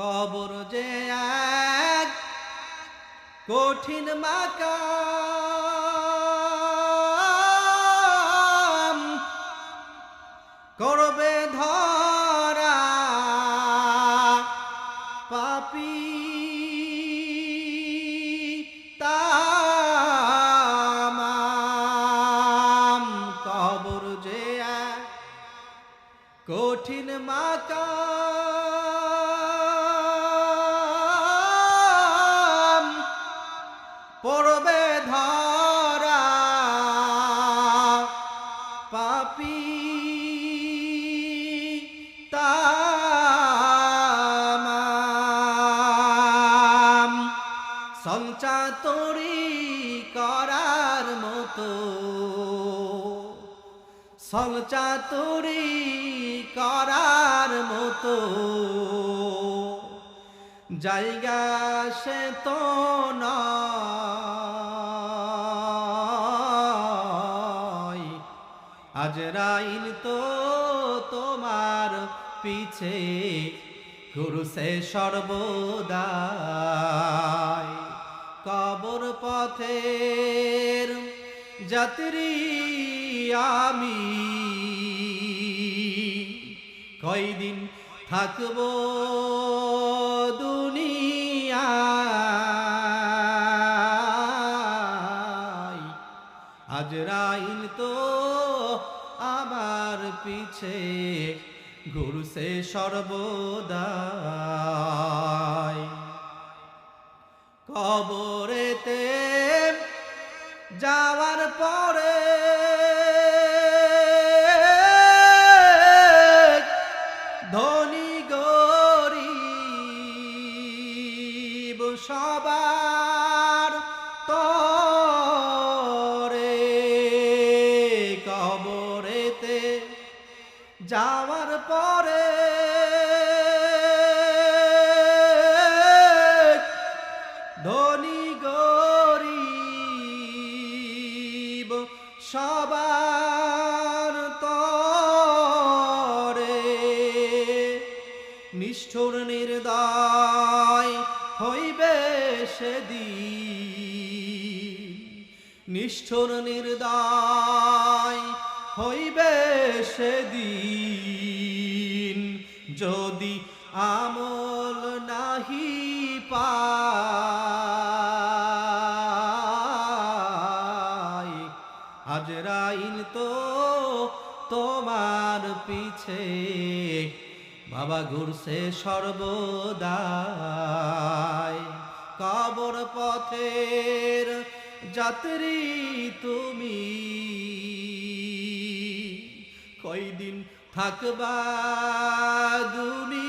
কবর যে এক কঠিন মাকাম করবে ধরা পাপি তামাম। কবর যে কঠিন মাকাম পড়বে ধরা পাপি তামাম। সঞ্চা তরি করার মতো সঞ্চা তরি করার মতো। জায়গা সে তো আজরাইল তো তোমার পিছে, ঘুরছে সর্বদাই। কবর পথের যাত্রী আমি। কয়দিন থাকব দুনিয়ায় পিছে সে সর্বদাই। কবরেতে যাওয়ার পরে নিষ্ঠুর নির্দয় হইবে সেদিন। যদি আমল নাহি পাই তো তোমার পিছে। বাবা ঘুরছে সর্বদাই। কবর পথের যাত্রী তুমি। কয়দিন থাকবা দুনিয়ায়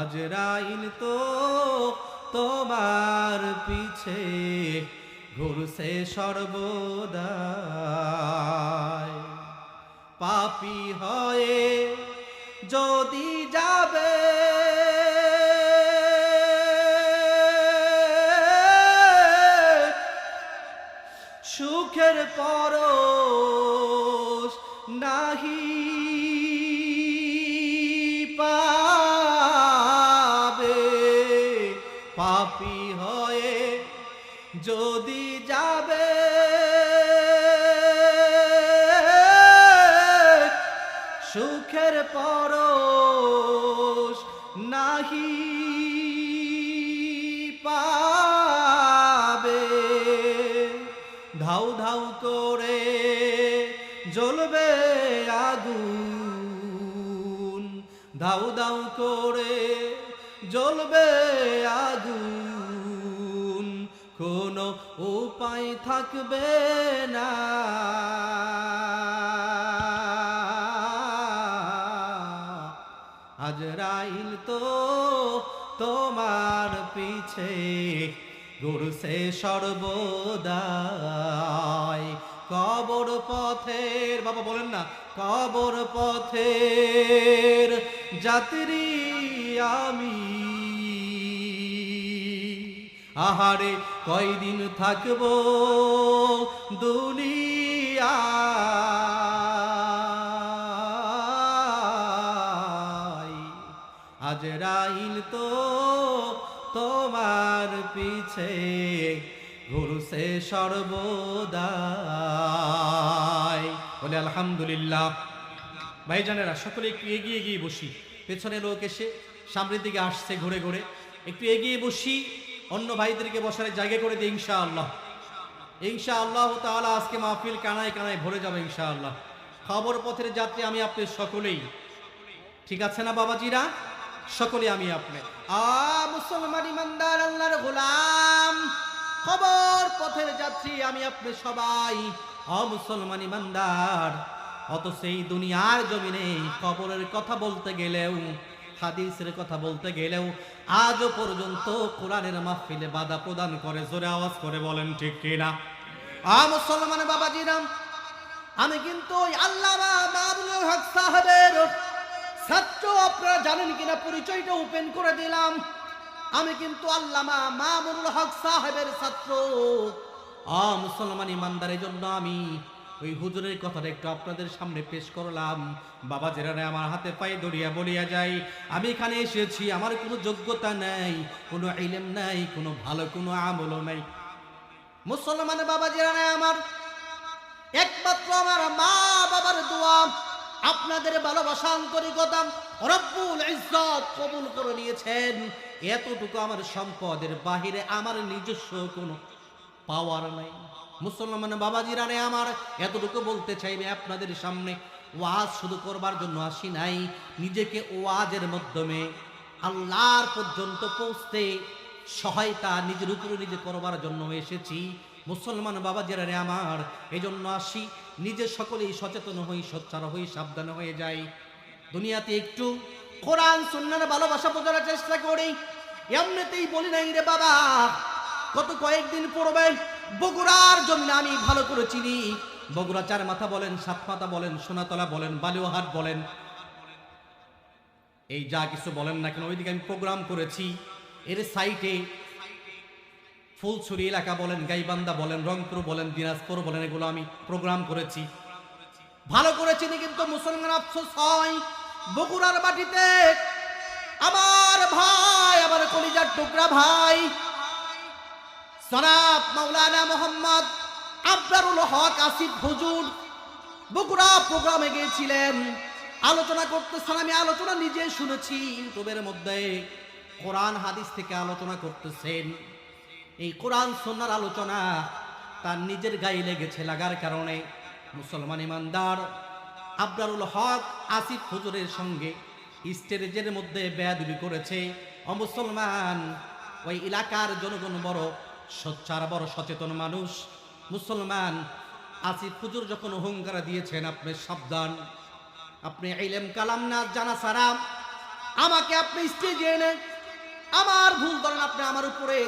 আজরাইল তো তোমার পিছে ঘুরছে সর্বদাই। পাপি হয়ে সুখের পরশ নাহি ধাউ ধাউ করে জ্বলবে আগুন। ধাউ ধাউ করে জ্বলবে আগুন। কোনো উপায় থাকবে না। আজরাইল তো তোমার পিছে। ঘুরছে সর্বদাই। কবর পথের বাবা বলেন না, কবর পথের যাত্রী আমি। আহারে, কয়দিন থাকব দুনিয়া? আজরাইল তো তোমার পিছে ঘুরছে সর্বদাই। বলে, আলহামদুলিল্লাহ। ভাইজানেরা, সকলে একটু এগিয়ে গিয়ে বসি। পেছনে লোক এসে সামনের দিকে আসছে ঘুরে ঘুরে। একটু এগিয়ে বসি, অন্য ভাইদেরকে বসার জায়গা করে দিই ইনশা আল্লাহ ইনশা আল্লাহ তাআলা আজকে মাহফিল কানায় কানায় ভরে যাবে ইনশা আল্লাহ খবর পথের যাত্রী আমি আপনি সকলেই। ঠিক আছে না, বাবাজিরা? সকলে আমি আপনি। আ, মুসলমান ইমানদার, আল্লাহর গোলাম। খবর পথের যাত্রী আমি আপনি সবাই। অ, মুসলমান ইমানদার অত সেই দুনিয়ার জমিনে কবরের কথা বলতে গেলেও, হাদিসের কথা বলতে গেলেও, আজও পর্যন্ত কোরআনের মাহফিলে বাধা প্রদান করে, জোরে আওয়াজ করে বলেন ঠিক কিনা? আ, মুসলমান বাবাজিরাম, আমি কিন্তু মামুনুল হক সাহেবের ছাত্র আপনারা জানেন কিনা, পরিচয়টা ওপেন করে দিলাম। আমি কিন্তু আল্লামা মামুনুল হক সাহেবের ছাত্র। আ, মুসলমান ইমানদারের জন্য আমি ওই হুজুরের কথাটা একটু আপনাদের সামনে পেশ করলাম। বাবা জেরারে আমার হাতে পায়ে দড়িয়া বলিয়া যাই আমি এখানে এসেছি, আমার কোনো যোগ্যতা নাই, কোনো আইলেম নাই, কোনো ভালো কোনো আমলও নাই। মুসলমান বাবা জেরারে আমার একমাত্র আমার মা বাবার দোয়া। আপনাদের ভালোবাসা আন্তরিকতা রব্বুল ইজ্জত কবুল করে নিয়েছেন। এতটুকু আমার সম্পদের বাহিরে আমার নিজস্ব কোনো পাওয়ার নাই। মুসলমান বাবাজিরা রে আমার, এতটুকু বলতে চাইবে আপনাদের সামনে, ওয়াজ শুধু করবার জন্য আসি নাই, নিজেকে ওয়াজের মাধ্যমে আল্লাহর পর্যন্ত পৌঁছতে সহায়তা নিজের উপরে নিজে করবার জন্য এসেছি। মুসলমান বাবাজিরা রে আমার এই জন্য আসি, নিজে সকলেই সচেতন হই, সোচ্চার হই, সাবধান হয়ে যাই। দুনিয়াতে একটু কোরআন, সুন্নার ভালোবাসা বোঝার চেষ্টা করি। এমনিতেই বলি নাই রে বাবা কত কয়েকদিন পূর্বে বগুড়ার জমিনে আমি ভালো করে চিনি। বগুড়া চার মাথা বলেন, সাত মাথা বলেন, সোনাতলা বলেন বালিওহাট বলেন। এই যা কিছু বলেন না কেন, ওইদিকে আমি প্রোগ্রাম করেছি। এর সাইটে ফুলছড়ি এলাকা বলেন, গাইবান্ধা বলেন, রংপুর বলেন, দিনাজপুর বলেন, এগুলো আমি প্রোগ্রাম করেছি। ভালো করেছি কিন্তু মুসলমান আফসোস হয়। বগুড়ার মাটিতে আমার ভাই, আমার কলিজার টুকরা ভাই সনাব মাওলানা মোহাম্মদ আবরারুল হক আসিফ হুজুর বগুড়া প্রোগ্রামে গিয়েছিলেন। আলোচনা করতেছেন, আমি আলোচনা নিজে শুনেছি ইউটিউবের মধ্যে। কোরআন, হাদিস থেকে আলোচনা করতেছেন। এই কোরআন সন্ন্যার আলোচনা তার নিজের গায়ে লেগেছে লাগার কারণে মুসলমান ইমানদার আবরারুল হক আসিফ হুজুরের সঙ্গে স্টেজের মধ্যে বেয়াদুবি করেছে। অমুসলমান ওই এলাকার জনগণ বড় সোচ্চার, বড় সচেতন মানুষ। মুসলমান, আসিফ হুজুর যখন হুঙ্কার দিয়েছেন, আপনি সাবধান, আপনি ইলেম, কালাম না, জানা সারা। আমাকে আপনি স্টেজে এনে, আমার ভুল ধরেন আপনি আমার উপরে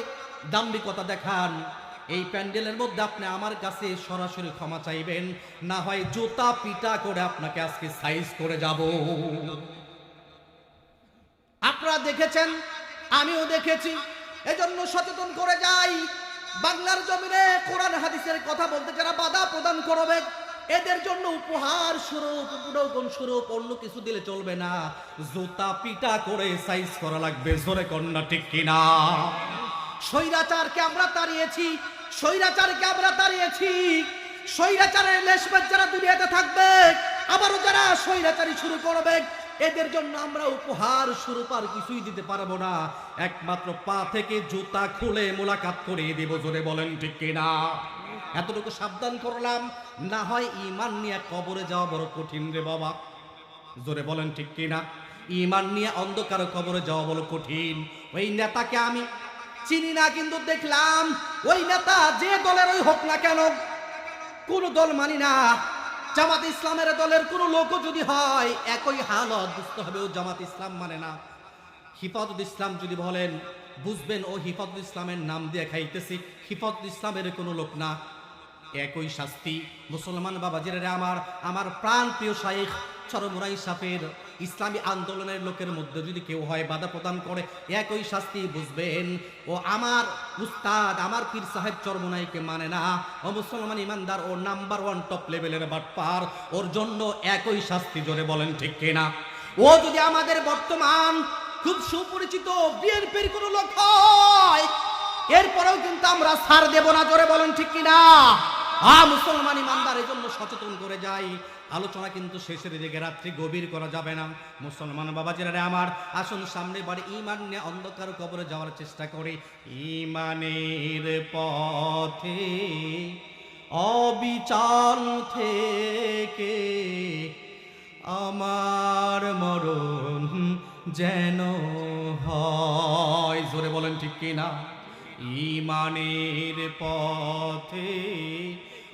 দাম্ভিকতা দেখান। এই প্যান্ডেলের মধ্যে আপনি আমার কাছে সরাসরি ক্ষমা চাইবেন। না হয় জুতা পিটা করে আপনাকে আজকে সাইজ করে যাব। আপনারা দেখেছেন? আমিও দেখেছি। এজন্য সচেতন করে যাই। বাংলার জমিনে কোরআন, হাদিসের কথা বলতে যারা বাধা প্রদান করবে, এদের জন্য উপহার স্বরূপ উপঢৌকন স্বরূপ, অন্য কিছু দিলে চলবে না। জুতা পিটা করে সাইজ করা লাগবে। জোরে কন্যা, ঠিক কিনা? স্বৈরাচারকে আমরা তাড়িয়েছি, স্বৈরাচারকে আমরা তাড়িয়েছি। স্বৈরাচারের লেশমের যারা দুনিয়াতে থাকবে, আবারও যারা স্বৈরাচারী শুরু করবে, এদের জন্য আমরা উপহার স্বরূপ আর কিছুই দিতে পারব না। একমাত্র পা থেকে জুতা খুলে মোলাকাত করিয়ে দিব, জোরে বলেন ঠিক কিনা? এতটুকু সাবধান করলাম, না হয় ইমান নিয়ে কবরে যাওয়া বড় কঠিন রে বাবা। জোরে বলেন ঠিক কিনা? ইমান নিয়ে অন্ধকার কবরে যাওয়া বড় কঠিন। ওই নেতাকে আমি চিনি না কিন্তু দেখলাম ওই নেতা যে দলের ওই হোক না কেন, কোন দল মানি না। জামাত ইসলামের দলের কোন লোকও যদি হয়, একই হালত বুঝতে হবে ও জামাত ইসলাম মানে না। হিফাজত ইসলাম যদি বলেন, বুঝবেন ও হিফাজত ইসলামের নাম দিয়ে খাইতেছি, হিফাজত ইসলামের কোনো লোক না। একই শাস্তি। মুসলমান বাবাজিরা আমার আমার প্রাণ প্রিয় শাইখ চরমুরাই সাফের ইসলামী আন্দোলনের লোকের মধ্যে যদি কেউ হয় বাধা প্রদান করে, একই শাস্তি বুঝবেন। ও আমার উস্তাদ, আমার পীর সাহেব চরমুনাইকে মানে না। ও মুসলমান ইমানদার, ও নাম্বার ওয়ান টপ লেভেলের বাটপার। ওর জন্য একই শাস্তি জোরে বলেন ঠিক কিনা? ও যদি আমাদের বর্তমান খুব সুপরিচিত বিএনপির কোন লোক হয়, এরপরেও কিন্তু আমরা সার দেব না জোরে বলেন ঠিক কিনা? আ মুসলমান ইমানদার জন্য সচেতন করে যাই। আলোচনা কিন্তু শেষের দিকে রাত্রি গভীর করা যাবে না। মুসলমান বাবা রে আমার, আসুন সামনে বাড়ি ইমান নিয়ে অন্ধকার কবরে যাওয়ার চেষ্টা করি। ইমানের পথে অবিচাল থেকে আমার মরণ যেন হয়। জোরে বলেন ঠিক কিনা? ইমানের পথে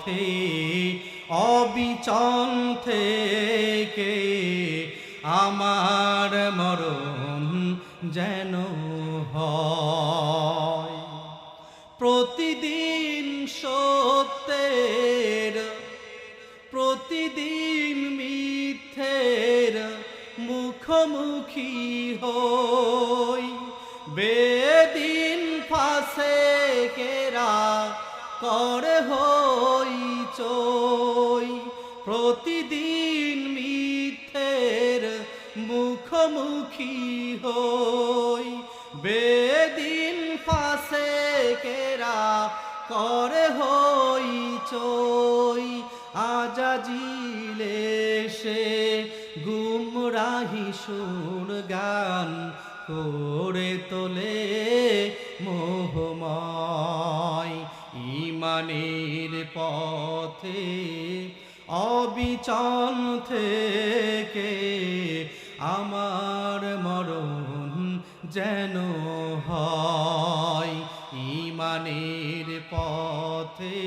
পথে, অবিচল থেকে আমার মরণ যেন হয়। প্রতিদিন সত্যের, প্রতিদিন মিথ্যের মুখোমুখি হই। বেদিন ফাঁসে কেরা করে হই? চই প্রতিদিন মিথ্যের মুখোমুখি হই। বেদিন ফাঁসে কেরা করে হই চই। আজাজিলে সে গুমরাহি সুর গান করে তোলে। ইমানের পথে অবিচল থেকে আমার মরণ যেন হয়। ইমানের পথে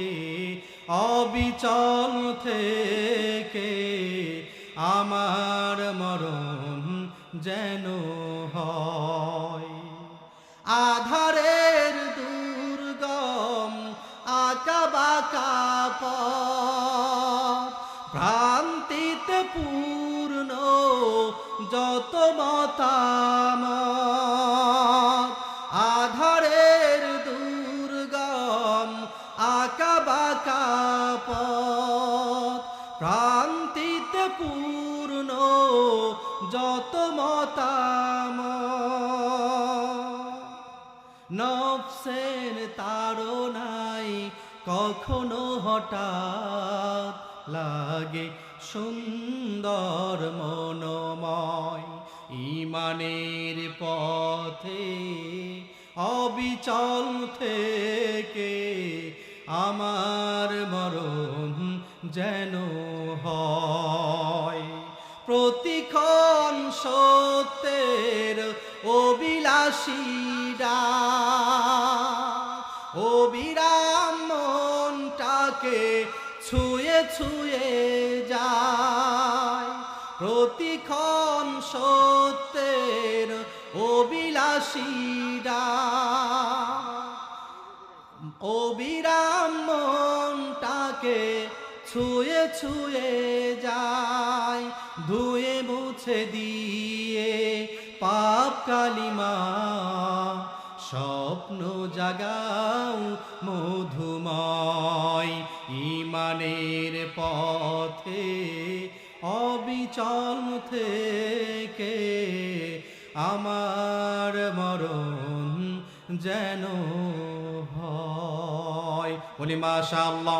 অবিচল থেকে আমার মরণ যেন হয়। আধারের ভ্রান্তিতে পূর্ণ যত মতামত আধারের দুর্গম আঁকা বাঁকা পথ ভ্রান্তিতে পূর্ণ, যত মতামত। নফসের তাড়নাই কখনো হঠাৎ লাগে সুন্দর মনোময় ইমানের পথে অবিচল থেকে আমার মরণ যেন হয়। প্রতিক্ষণ সত্যের অবিলাসীরা অবিরাম মনটাকে ছুঁয়ে যায়। প্রতিক্ষণ সত্যের অবিলাসীরা অবিরাম মনটাকে ছুঁয়ে ছুঁয়ে যায়, ধুয়ে মুছে দিয়ে পাপ কালিমা, স্বপ্ন জাগাও মধুময়। ইমানের পথে অবিচল থেকে আমার মরণ যেন হয়। বলি মাশাআল্লাহ।